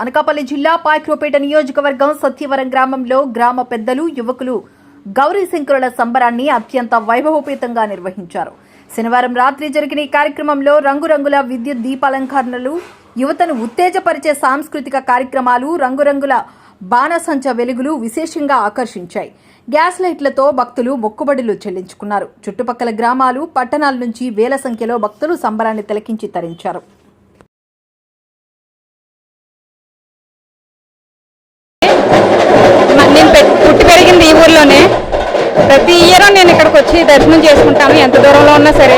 అనకాపల్లి జిల్లా పాయక్రోపేట నియోజకవర్గం సత్యవరం గ్రామంలో గ్రామ పెద్దలు యువకులు గౌరీ శంకరుల సంబరాన్ని అత్యంత వైభవోపేతంగా నిర్వహించారు. శనివారం రాత్రి జరిగిన ఈ కార్యక్రమంలో రంగురంగుల విద్యుత్ దీపాలంకరణలు యువతను ఉత్తేజపరిచే సాంస్కృతిక కార్యక్రమాలు రంగురంగుల బాణసంచ వెలుగులు విశేషంగా ఆకర్షించాయి. గ్యాస్ లైట్లతో భక్తులు మొక్కుబడులు చెల్లించుకున్నారు. చుట్టుపక్కల గ్రామాలు పట్టణాల నుంచి వేల సంఖ్యలో భక్తులు సంబరాన్ని తిలకించి తరించారు. ఊర్లోనే ప్రతి ఇయర్ నేను ఇక్కడికి వచ్చి దర్శనం చేసుకుంటాను ఎంత దూరంలో ఉన్నా సరే.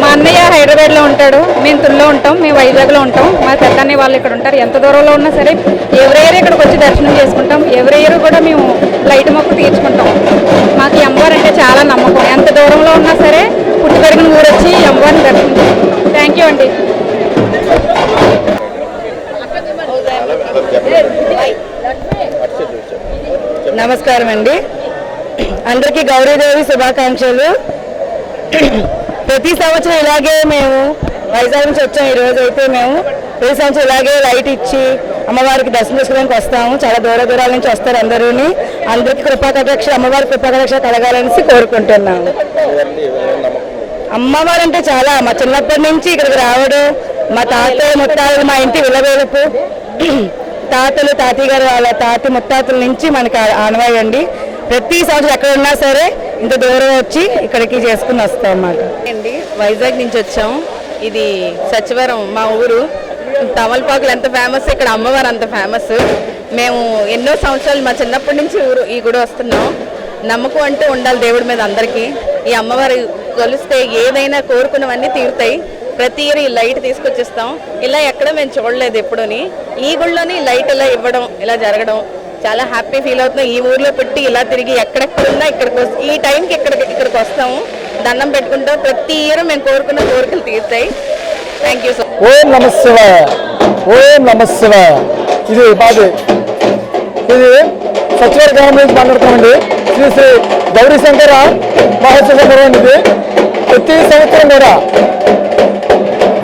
మా అన్నయ్య హైదరాబాద్లో ఉంటాడు మేము తుల్లో ఉంటాం మేము వైజాగ్లో ఉంటాం. మా పెద్దన్నయ్య వాళ్ళు ఇక్కడ ఉంటారు ఎంత దూరంలో ఉన్నా సరే ఎవరి ఇయర్ ఇక్కడికి వచ్చి దర్శనం చేసుకుంటాం ఎవరి ఇయర్ కూడా మేము లైట్ మొక్కు తీర్చుకుంటాం మాకు ఈ అమ్మవారు అంటే చాలా నమ్మకం. ఎంత దూరంలో ఉన్నా సరే పుట్టి పెరిగిన ఊరొచ్చి వచ్చి అమ్మవారిని దర్శనం నమస్కారం అండి. అందరికీ గౌరీదేవి శుభాకాంక్షలు. ప్రతి సంవత్సరం ఇలాగే మేము వైజాగ్ నుంచి వచ్చాం ఈరోజు అయితే మేము. ప్రతి సంవత్సరం ఇలాగే లైట్ ఇచ్చి అమ్మవారికి దర్శనం చేసుకోవడానికి వస్తాము. చాలా దూర దూరాల నుంచి వస్తారు అందరూని. అందరికీ కృపాకటాక్ష అమ్మవారి కృపాకటాక్ష కలగాలనేసి కోరుకుంటున్నాము. అమ్మవారు అంటే చాలా. మా చిన్నప్పటి నుంచి ఇక్కడికి రావడం మా తాతయ్య ముత్తాలు మా ఇంటి విలవేలుపు. తాతలు తాతయ్య గారు వాళ్ళ తాత ముత్తాతల నుంచి మనకి ఆ- ఆనవాయి అండి. ప్రతి సంవత్సరం ఎక్కడ ఉన్నా సరే ఇంత దూరం వచ్చి ఇక్కడికి చేసుకుని వస్తాం అన్నమాట అండి వైజాగ్ నుంచి వచ్చాం. ఇది సచివరం మా ఊరు. తమలపాకులు ఎంత ఫేమస్ ఇక్కడ అమ్మవారు అంత ఫేమస్ మేము ఎన్నో సంవత్సరాలు మా చిన్నప్పటి నుంచి ఊరు ఈ గుడి వస్తున్నాం. నమ్మకం అంటూ ఉండాలి దేవుడి మీద అందరికీ. ఈ అమ్మవారు కొలిస్తే ఏదైనా కోరుకున్నవన్నీ తీరుతాయి. ప్రతి ఇయర్ ఈ లైట్ తీసుకొచ్చిస్తాం. ఇలా ఎక్కడ మేము చూడలేదు ఎప్పుడూని. ఈ గుళ్ళోని లైట్ ఇలా ఇవ్వడం ఇలా జరగడం చాలా హ్యాపీ ఫీల్ అవుతున్నాం. ఈ ఊర్లో పుట్టి ఇలా తిరిగి ఎక్కడెక్కడున్నా ఇక్కడికి ఈ టైంకి ఇక్కడ ఇక్కడికి వస్తాము. దండం పెట్టుకుంటాం. ప్రతి ఇయర్ మేము కోరుకున్న కోరికలు తీరుతాయి. థ్యాంక్ యూ సో ఓం నమస్వ ఓం నమస్వ ఇది మాది ఇది సచివాల గ్రామం నుంచి మాట్లాడుతామండి శ్రీ శ్రీ గౌరీ శంకర మహోత్సవ సందర్భం ఇది. ప్రతి సంవత్సరం కూడా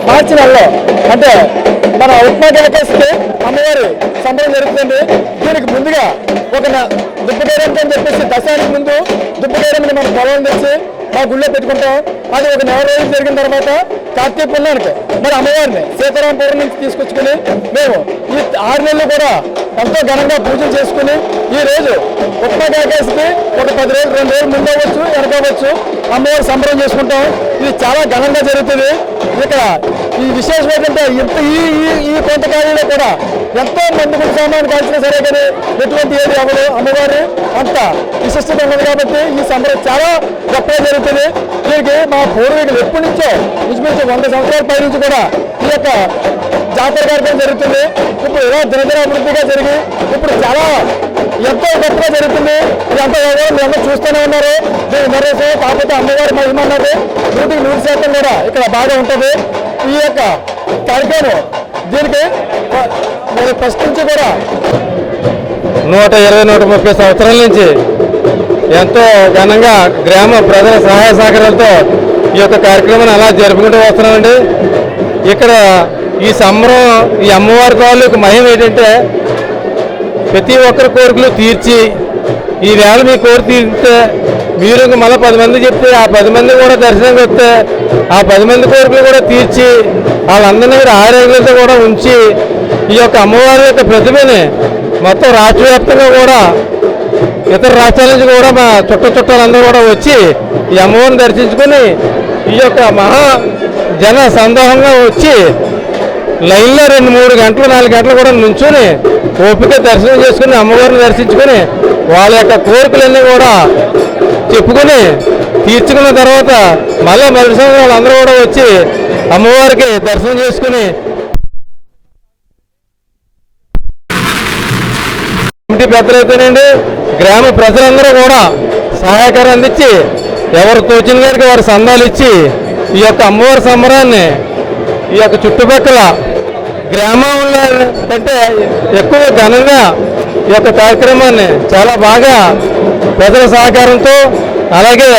మార్చి నెలలో అంటే మన ఉప్మా ఏకాదశికి అమ్మవారి సంబరం జరుగుతుంది. దీనికి ముందుగా ఒక దుప్పటేరం అని చెప్పేసి దశానికి ముందు దుప్పటేరంని మనం పొలం తెచ్చి మా గుళ్ళో పెట్టుకుంటాం. అది ఒక నెల రోజులు జరిగిన తర్వాత కార్తీక పుణ్యానికి మరి అమ్మవారిని సీతారాంపురం నుంచి తీసుకొచ్చుకుని మేము ఈ ఆరు నెలలు కూడా ఎంతో ఘనంగా పూజలు చేసుకుని రోజు ఉప్మా ఏకాదశికి ఒక పది రోజులు రెండు రోజులు ముందు అవ్వచ్చు వెనకవచ్చు అమ్మవారు సంబరం చేసుకుంటాం. ఇది చాలా ఘనంగా జరుగుతుంది. ఇక్కడ ఈ విశేషం ఏంటంటే ఇంత ఈ ఈ- ఈ కొంతకాలంలో కూడా ఎంతో మంది కూడా సామాన్లు కాల్చినా సరే కానీ ఎటువంటి ఏది అవ్వదు. అమ్మవారు అంత విశిష్టత ఉన్నది కాబట్టి ఈ సంబరం చాలా గొప్పగా జరుగుతుంది. దీనికి మా పూర్వీకులు ఎప్పటి నుంచో ఇంచుమించు వంద సంవత్సరాల పై నుంచి కూడా ఈ యొక్క జాతర కార్యక్రమం జరుగుతుంది. ఇప్పుడు ఇలా దినదిన అభివృద్ధిగా జరిగి ఇప్పుడు చాలా ఎంతో గొప్పగా జరుగుతుంది. ఇదంతా ఎవరో మీ చూస్తూనే ఉన్నారు. దీని నరేసం కాకపోతే అమ్మవారి మహిమ అన్నది నూటికి నూరు శాతం కూడా ఇక్కడ బాగా ఉంటుంది. ఈ యొక్క కార్యక్రమం దీనికి మరి ఫస్ట్ నుంచి కూడా నూట ఇరవై నూట ముప్పై సంవత్సరాల నుంచి ఎంతో ఘనంగా గ్రామ ప్రజల సహాయ సహకారాలతో ఈ యొక్క కార్యక్రమాన్ని అలా జరుపుకుంటూ వస్తున్నామండి. ఇక్కడ ఈ సంబరం ఈ అమ్మవారి తాలూకు మహిమ ఏంటంటే ప్రతి ఒక్కరి కోరికలు తీర్చి ఈ వేళ మీ కోరిక తీరితే మీరు మళ్ళీ పది మంది చెప్తే ఆ పది మంది కూడా దర్శనంకి వస్తే ఆ పది మంది కోరికలు కూడా తీర్చి వాళ్ళందరినీ కూడా ఆరోగ్యంతో కూడా ఉంచి ఈ యొక్క అమ్మవారి యొక్క ప్రతిమని మొత్తం రాష్ట్ర వ్యాప్తంగా కూడా ఇతర రాష్ట్రాల నుంచి కూడా మా చుట్ట చుట్టాలందరూ కూడా వచ్చి ఈ అమ్మవారిని దర్శించుకొని ఈ యొక్క మహా జన సందోహంగా వచ్చి లైన్లో రెండు మూడు గంటలు నాలుగు గంటలు కూడా నుంచుని ఓపిక దర్శనం చేసుకుని అమ్మవారిని దర్శించుకొని వాళ్ళ యొక్క కోరికలన్నీ కూడా చెప్పుకొని తీర్చుకున్న తర్వాత మళ్ళీ మరుసటి వాళ్ళందరూ కూడా వచ్చి అమ్మవారికి దర్శనం చేసుకుని ఇంటి పెద్దలైతేనండి గ్రామ ప్రజలందరూ కూడా సహాయకారం అందించి ఎవరు తోచిన గారికి వారి సందాలు ఇచ్చి ఈ యొక్క అమ్మవారి సంబరాన్ని ఈ యొక్క చుట్టుపక్కల గ్రామంలో కంటే ఎక్కువ ఘనంగా ఈ యొక్క కార్యక్రమాన్ని చాలా బాగా ప్రజల సహకారంతో అలాగే